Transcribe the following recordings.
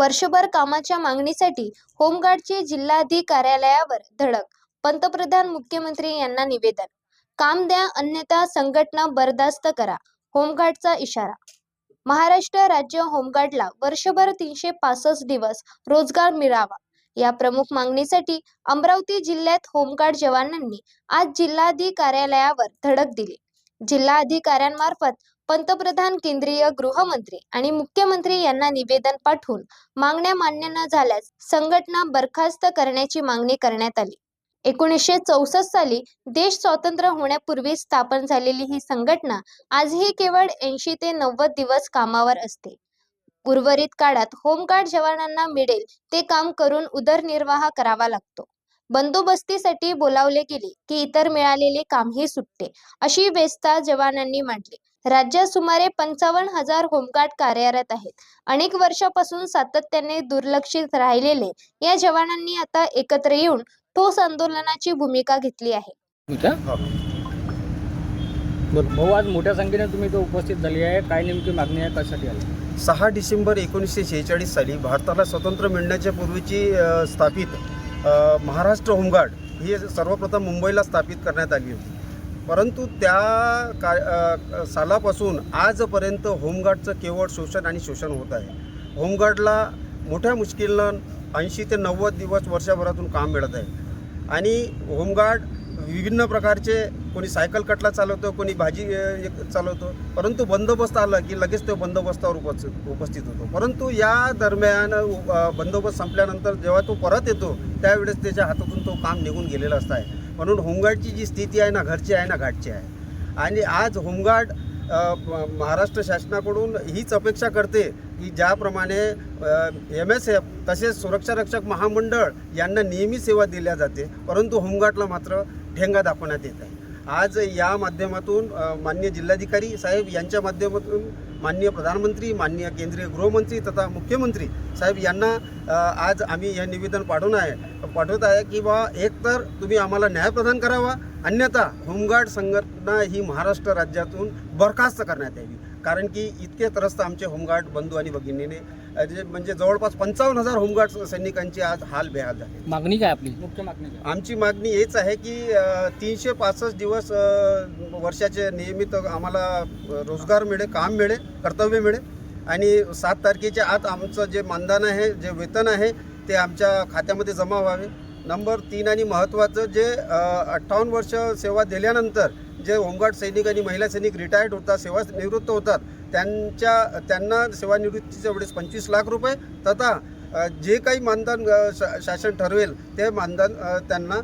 वर्षभर कामाच्या मागणीसाठी होमगार्डचे जिल्हाधिकारी कार्यालयावर धडक पंतप्रधान मुख्यमंत्री यांना निवेदन. काम द्या अन्यथा संघटना बरदास्त करा होमगार्डचा इशारा. महाराष्ट्र राज्य होमगार्डला वर्षभर तीनशे पासष्ट दिवस रोजगार मिळावा या प्रमुख मागणीसाठी अमरावती जिल्ह्यात होमगार्ड जवानांनी आज जिल्हाधिकारी कार्यालयावर धडक दिली. जिल्हाधिकाऱ्यांमार्फत पंतप्रधान केंद्रीय गृहमंत्री आणि मुख्यमंत्री यांना निवेदन पाठवून मागण्या मान्य न झाल्यास संघटना बरखास्त करण्याची मागणी करण्यात आली. एकोणीसशे चौसष्ट साली देश स्वतंत्र होण्यापूर्वी स्थापन झालेली ही संघटना आजही केवळ ऐंशी ते नव्वद दिवस कामावर असते. उर्वरित काळात होमगार्ड जवानांना मिळेल ते काम करून उदरनिर्वाह करावा लागतो. बंदोबस्तीसाठी बोलावले गेले की इतर मिळालेले कामही सुटते अशी बेस्ता जवानांनी मांडली. राज्यात सुमारे पंचावन्न हजार होमगार्ड कार्यरत आहेत. अनेक वर्षापासून सातत्याने दुर्लक्षित राहिलेले या जवानांनी आता एकत्र येऊन ठोस आंदोलनाची भूमिका घेतली आहे. बरं भाऊ आज मोठ्या संख्येने तुम्ही उपस्थित झाली आहे. काय नेमकी मागणी आहे? कशासाठी आली? सहा डिसेंबर एकोणीसशे शेहेचाळीस साली भारताला स्वतंत्र मिळण्याच्या पूर्वीची स्थापित महाराष्ट्र होमगार्ड ही सर्वप्रथम मुंबईला स्थापित करण्यात आली होती. परंतु त्या का सालापासून आजपर्यंत होमगार्डचं केवळ शोषण आणि शोषण होत आहे. होमगार्डला मोठ्या मुश्किलनं ऐंशी ते नव्वद दिवस वर्षभरातून काम मिळत आहे. आणि होमगार्ड विभिन्न प्रकारचे कोणी सायकल कटला चालवतो कोणी भाजी एक चालवतो परंतु बंदोबस्त आला की लगेच तो बंदोबस्तावर उपस्थित उपस्थित होतो. परंतु या दरम्यान बंदोबस्त संपल्यानंतर जेव्हा तो परत येतो त्यावेळेस त्याच्या हातातून तो काम निघून गेलेला असतं आहे. म्हणून होमगार्डची जी स्थिती आहे ना घरची आहे ना घाटची आहे. आणि आज होमगार्ड महाराष्ट्र शासनाकडून हीच अपेक्षा करते की ज्याप्रमाणे एम एस एफ तसेच सुरक्षा रक्षक महामंडळ यांना नेहमी सेवा दिल्या जाते परंतु होमगार्डला मात्र ठेंगा दाखवण्यात येत आहे. आज या माध्यमातून मान्य माननीय जिल्हाधिकारी साहेब यांच्या माध्यमातून माननीय प्रधानमंत्री माननीय केंद्रीय गृहमंत्री तथा मुख्यमंत्री साहेब यांना आज आम्ही हे निवेदन पाठवून आहे पाठवत आहे की बा एकतर तुम्ही आम्हाला न्याय प्रदान करावा अन्यथा होमगार्ड संघटना ही महाराष्ट्र राज्यातून बरखास्त करण्यात यावी. कारण की इतके त्रस्त आमचे होमगार्ड बंधू आणि भगिनीने जे म्हणजे जवळपास पंचावन्न हजार होमगार्ड सैनिकांचे आज हाल बेहाल झाले. मागणी काय आपली? मुख्य मागणी आमची मागणी हेच आहे की तीनशे पासष्ट दिवस वर्षाचे नियमित आम्हाला रोजगार मिळे काम मिळे कर्तव्य मिळे आणि सात तारखेच्या आत आमचं जे मानधन आहे जे वेतन आहे ते आमच्या खात्यामध्ये जमा व्हावे. नंबर तीन आणि महत्त्वाचं जे अठ्ठावन्न वर्ष सेवा दिल्यानंतर जे होमगार्ड सैनिक आणि महिला सैनिक रिटायर्ड होतात सेवा निवृत्त होतात त्यांच्या त्यांना सेवानिवृत्तीच्या वेळेस पंचवीस लाख रुपये. तथा जे काही मानधन शा- शासन ठरवेल ते मानधन त्यांना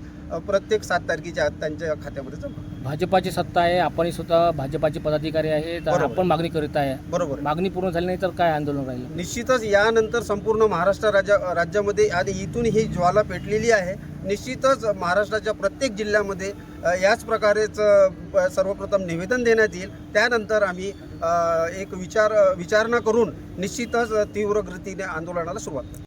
प्रत्येक सात तारखेच्या आत त्यांच्या खात्यामध्ये जमा भाजपाची सत्ता आहे आपणही स्वतः भाजपाचे पदाधिकारी आहे तर बरोबर. आपण मागणी करीत आहे. बरोबर. मागणी पूर्ण झाली नाही तर काय आंदोलन राहिलं? निश्चितच यानंतर संपूर्ण महाराष्ट्र राज्या राज्यामध्ये आणि इथून ही ज्वाला पेटलेली आहे. निश्चितच महाराष्ट्राच्या प्रत्येक जिल्ह्यामध्ये अ, याच प्रकारेच अ, सर्वप्रथम निवेदन देण्यात येईल. त्यानंतर आम्ही अ, एक विचार विचारणा करून निश्चितच तीव्र गतीने आंदोलनाला सुरुवात करू.